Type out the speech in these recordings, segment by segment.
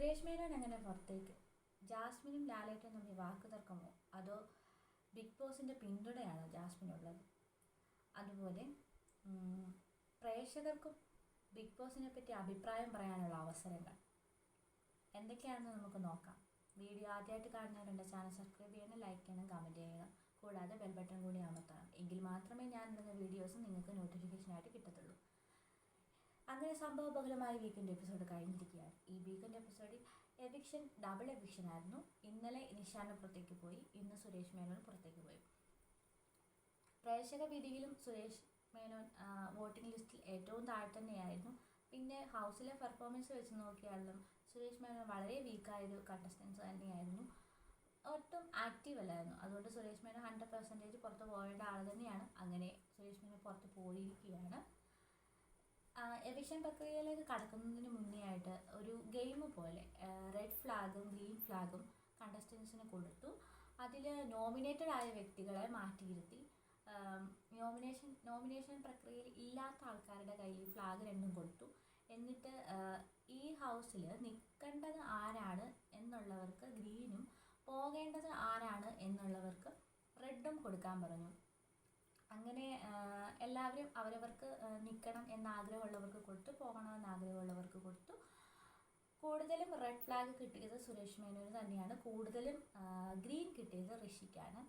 സുരേഷ് മേനോൻ അങ്ങനെ പുറത്തേക്ക്? ജാസ്മിനും ലാലേറ്റും തമ്മിൽ വാക്ക് തർക്കമോ? അതോ ബിഗ് ബോസിന്റെ പിന്തുണയാണോ ജാസ്മിനുള്ളത്? അതുപോലെ പ്രേക്ഷകർക്കും ബിഗ് ബോസിനെ പറ്റി അഭിപ്രായം പറയാനുള്ള അവസരങ്ങൾ. എന്തൊക്കെയാണെന്ന് നമുക്ക് നോക്കാം. വീഡിയോ ആദ്യമായിട്ട് കാണുന്നവരുണ്ട് ചാനൽ സബ്സ്ക്രൈബ് ചെയ്യണം ലൈക്ക് ചെയ്യണം കമന്റ് ചെയ്യണം. കൂടാതെ ബെൽ ബട്ടൺ കൂടി അമർത്തണം. എങ്കിൽ മാത്രമേ ഞാൻ ഇടുന്ന വീഡിയോസ് നിങ്ങൾക്ക് നോട്ടിഫിക്കേഷനായിട്ട് അങ്ങനെ സംഭവബഹുലമായ വീക്കെൻഡ് എപ്പിസോഡ് കഴിഞ്ഞിരിക്കുകയാണ്. ഈ വീക്കെൻഡ് എപ്പിസോഡിൽ എവിക്ഷൻ ഡബിൾ എവിക്ഷൻ ആയിരുന്നു. ഇന്നലെ നിഷാന പുറത്തേക്ക് പോയി. ഇന്ന് സുരേഷ് മേനോൻ പുറത്തേക്ക് പോയി. പ്രേക്ഷക വിധിയിലും സുരേഷ് മേനോൻ വോട്ടിംഗ് ലിസ്റ്റിൽ ഏറ്റവും താഴെ തന്നെയായിരുന്നു. പിന്നെ ഹൗസിലെ പെർഫോമൻസ് വെച്ച് നോക്കിയാലും സുരേഷ് മേനോൻ വളരെ വീക്കായൊരു കണ്ടസ്റ്റൻസ് തന്നെയായിരുന്നു. ഒട്ടും ആക്റ്റീവ് അല്ലായിരുന്നു. അതുകൊണ്ട് സുരേഷ് മേനോൻ ഹൺഡ്രഡ് പെർസെന്റേജ് പുറത്ത് പോകേണ്ട ആൾ തന്നെയാണ്. അങ്ങനെ സുരേഷ് മേനോൻ പുറത്ത് പോയിരിക്കുകയാണ്. എവിക്ഷൻ പ്രക്രിയയിലേക്ക് കടക്കുന്നതിന് മുന്നേ ആയിട്ട് ഒരു ഗെയിം പോലെ റെഡ് ഫ്ലാഗും ഗ്രീൻ ഫ്ലാഗും കണ്ടസ്റ്റൻസിന് കൊടുത്തു. അതിൽ നോമിനേറ്റഡ് ആയ വ്യക്തികളെ മാറ്റിയിരുത്തി. നോമിനേഷൻ നോമിനേഷൻ പ്രക്രിയയിൽ ഇല്ലാത്ത ആൾക്കാരുടെ കയ്യിൽ ഫ്ലാഗ് രണ്ടും കൊടുത്തു. എന്നിട്ട് ഈ ഹൗസിൽ നിൽക്കേണ്ടത് ആരാണ് എന്നുള്ളവർക്ക് ഗ്രീനും പോകേണ്ടത് ആരാണ് എന്നുള്ളവർക്ക് റെഡും കൊടുക്കാൻ പറഞ്ഞു. അങ്ങനെ എല്ലാവരും അവരവർക്ക് നിൽക്കണം എന്ന ആഗ്രഹമുള്ളവർക്ക് കൊടുത്തു പോകണമെന്ന് ആഗ്രഹമുള്ളവർക്ക് കൊടുത്തു. കൂടുതലും റെഡ് ഫ്ലാഗ് കിട്ടിയത് സുരേഷ് മേനോന് തന്നെയാണ്. കൂടുതലും ഗ്രീൻ കിട്ടിയത് ഋഷിക്കാണ്.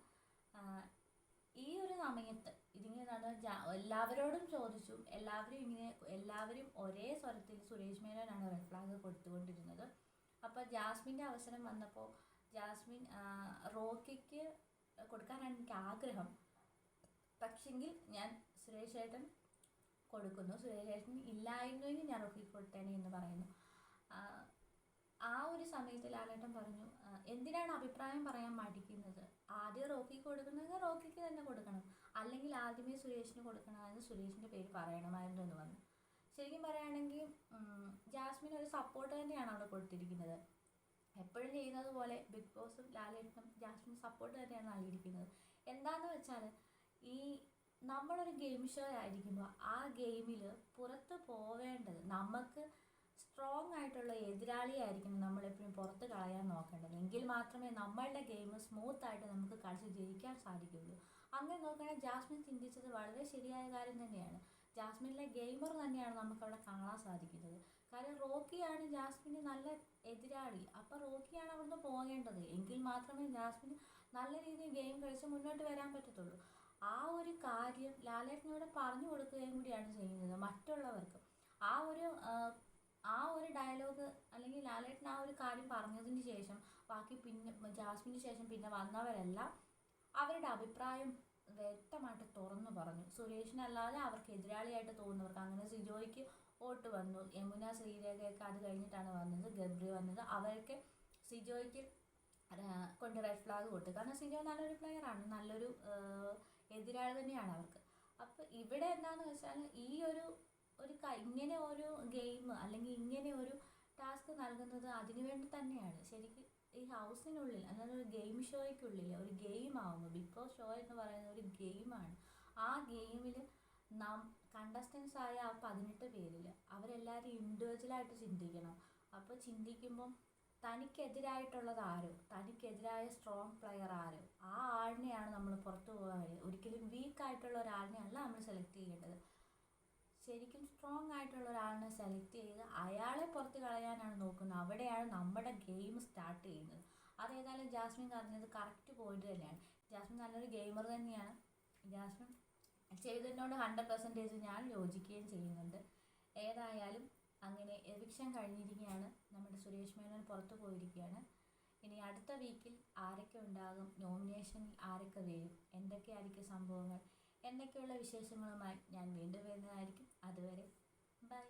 ഈ ഒരു സമയത്ത് ഇതിങ്ങനെ നടന്ന എല്ലാവരോടും ചോദിച്ചു. എല്ലാവരും ഇങ്ങനെ എല്ലാവരും ഒരേ സ്വരത്തിൽ സുരേഷ് മേനോനാണ് റെഡ് ഫ്ലാഗ് കൊടുത്തുകൊണ്ടിരുന്നത്. അപ്പോൾ ജാസ്മിന്റെ അവസരം വന്നപ്പോൾ ജാസ്മിൻ റോക്കിക്ക് കൊടുക്കാനാണ് എനിക്ക് ആഗ്രഹം. പക്ഷെങ്കിൽ ഞാൻ സുരേഷ് ഏട്ടൻ കൊടുക്കുന്നു. സുരേഷ് ഏട്ടൻ ഇല്ലായിരുന്നെങ്കിൽ ഞാൻ റോക്കി കൊടുത്തേനെ എന്ന് പറയുന്നു. ആ, ഒരു സമയത്ത് ലാലേട്ടൻ പറഞ്ഞു എന്തിനാണ് അഭിപ്രായം പറയാൻ മടിക്കുന്നത്? ആദ്യം റോക്കി കൊടുക്കുന്നെങ്കിൽ റോക്കിക്ക് തന്നെ കൊടുക്കണം. അല്ലെങ്കിൽ ആദ്യമേ സുരേഷിന് കൊടുക്കണമെന്ന് സുരേഷിന്റെ പേര് പറയണമായിരുന്നു എന്ന് പറഞ്ഞു. ശരിക്കും പറയുകയാണെങ്കിൽ ജാസ്മിൻ ഒരു സപ്പോർട്ട് തന്നെയാണ് അവിടെ കൊടുത്തിരിക്കുന്നത്. എപ്പോഴും ചെയ്യുന്നത് പോലെ ബിഗ് ബോസും ലാലേട്ടനും ജാസ്മിൻ സപ്പോർട്ട് തന്നെയാണ് നൽകിയിരിക്കുന്നത്. എന്താന്ന് വെച്ചാൽ ഈ നമ്മളൊരു ഗെയിം ഷോ ആയിരിക്കുമ്പോൾ ആ ഗെയിമിൽ പുറത്ത് പോവേണ്ടത് നമുക്ക് സ്ട്രോങ് ആയിട്ടുള്ള എതിരാളിയായിരിക്കണം നമ്മളെപ്പോഴും പുറത്ത് കളയാൻ നോക്കേണ്ടത്. എങ്കിൽ മാത്രമേ നമ്മളുടെ ഗെയിം സ്മൂത്ത് ആയിട്ട് നമുക്ക് കളിച്ച് ജയിക്കാൻ സാധിക്കുകയുള്ളൂ. അങ്ങനെ നോക്കുകയാണെങ്കിൽ ജാസ്മിൻ ചിന്തിച്ചത് വളരെ ശരിയായ കാര്യം തന്നെയാണ്. ജാസ്മിനിലെ ഗെയിമർ തന്നെയാണ് നമുക്കവിടെ കാണാൻ സാധിക്കുന്നത്. കാര്യം റോക്കിയാണ് ജാസ്മിന് നല്ല എതിരാളി. അപ്പോൾ റോക്കിയാണ് അവിടുന്ന് പോകേണ്ടത്. എങ്കിൽ മാത്രമേ ജാസ്മിന് നല്ല രീതിയിൽ ഗെയിം കളിച്ച് മുന്നോട്ട് വരാൻ പറ്റത്തുള്ളൂ. ആ ഒരു കാര്യം ലാലേട്ടനോട് പറഞ്ഞു കൊടുക്കുകയും കൂടിയാണ് ചെയ്യുന്നത് മറ്റുള്ളവർക്ക്. ആ ഒരു ആ, ഒരു ഡയലോഗ് അല്ലെങ്കിൽ ലാലേട്ടൻ ആ ഒരു കാര്യം പറഞ്ഞതിന് ശേഷം ബാക്കി പിന്നെ ജാസ്മിന് ശേഷം പിന്നെ വന്നവരെല്ലാം അവരുടെ അഭിപ്രായം വ്യക്തമായിട്ട് തുറന്നു പറഞ്ഞു. സുരേഷിനല്ലാതെ അവർക്ക് എതിരാളിയായിട്ട് തോന്നുന്നവർക്ക് അങ്ങനെ സിജോയ്ക്ക് വോട്ട് വന്നു. യമുന ശ്രീരേഖയൊക്കെ അത് കഴിഞ്ഞിട്ടാണ് വന്നത്. ഗബ്രി വന്നത്. അവരൊക്കെ സിജോയ്ക്ക് കൊണ്ട് റെഡ് ഫ്ലാഗ് കൊടുത്തു കാരണം സിജോ നല്ലൊരു പ്ലെയറാണ് നല്ലൊരു എതിരാളി തന്നെയാണ് അവർക്ക്. അപ്പോൾ ഇവിടെ എന്താണെന്ന് വെച്ചാൽ ഈ ഒരു ഒരു ഇങ്ങനെ ഒരു ഗെയിം അല്ലെങ്കിൽ ഇങ്ങനെ ഒരു ടാസ്ക് നൽകുന്നത് അതിനുവേണ്ടി തന്നെയാണ്. ശരിക്കും ഈ ഹൗസിനുള്ളിൽ അല്ലാതെ ഒരു ഗെയിം ഷോയ്ക്കുള്ളിൽ ഒരു ഗെയിം ആവുന്നു ബിഗ് ബോസ് ഷോ എന്ന് പറയുന്ന ഒരു ഗെയിമാണ് ആ ഗെയിമിൽ നാം കണ്ടസ്റ്റൻസ് ആയ ആ പതിനെട്ട് പേരിൽ അവരെല്ലാവരും ഇൻഡിവിജ്വലായിട്ട് ചിന്തിക്കണം. അപ്പോൾ ചിന്തിക്കുമ്പം തനിക്കെതിരായിട്ടുള്ളത് ആരോ തനിക്കെതിരായ സ്ട്രോങ് പ്ലെയർ ആരോ? ആ ആളിനെയാണ് നമ്മൾ പുറത്തു പോകാൻ ഒരിക്കലും വീക്കായിട്ടുള്ള ഒരാളിനെ അല്ല നമ്മൾ സെലക്ട് ചെയ്യേണ്ടത്. ശരിക്കും സ്ട്രോങ് ആയിട്ടുള്ള ഒരാളിനെ സെലക്ട് ചെയ്ത് അയാളെ പുറത്ത് കളയാനാണ് നോക്കുന്നത്. അവിടെയാണ് നമ്മുടെ ഗെയിം സ്റ്റാർട്ട് ചെയ്യുന്നത്. അതേതായാലും ജാസ്മിൻ പറഞ്ഞത് കറക്റ്റ് പോയിന്റ് തന്നെയാണ്. ജാസ്മിൻ നല്ലൊരു ഗെയിമർ തന്നെയാണ്. ജാസ്മിൻ ചെയ്തതിനോട് ഹൺഡ്രഡ് പെർസെന്റേജ് ഞാൻ യോജിക്കുകയും ചെയ്യുന്നുണ്ട്. ഏതായാലും അങ്ങനെ എവിക്ഷൻ കഴിഞ്ഞിരിക്കുകയാണ്. നമ്മുടെ സുരേഷ് മേനോൻ പുറത്തു പോയിരിക്കുകയാണ്. ഇനി അടുത്ത വീക്കിൽ ആരൊക്കെ ഉണ്ടാകും? നോമിനേഷനിൽ ആരൊക്കെ വരും? എന്തൊക്കെയായിരിക്കും സംഭവങ്ങൾ? എന്നൊക്കെയുള്ള വിശേഷങ്ങളുമായി ഞാൻ വീണ്ടും വരുന്നതായിരിക്കും. അതുവരെ ബൈ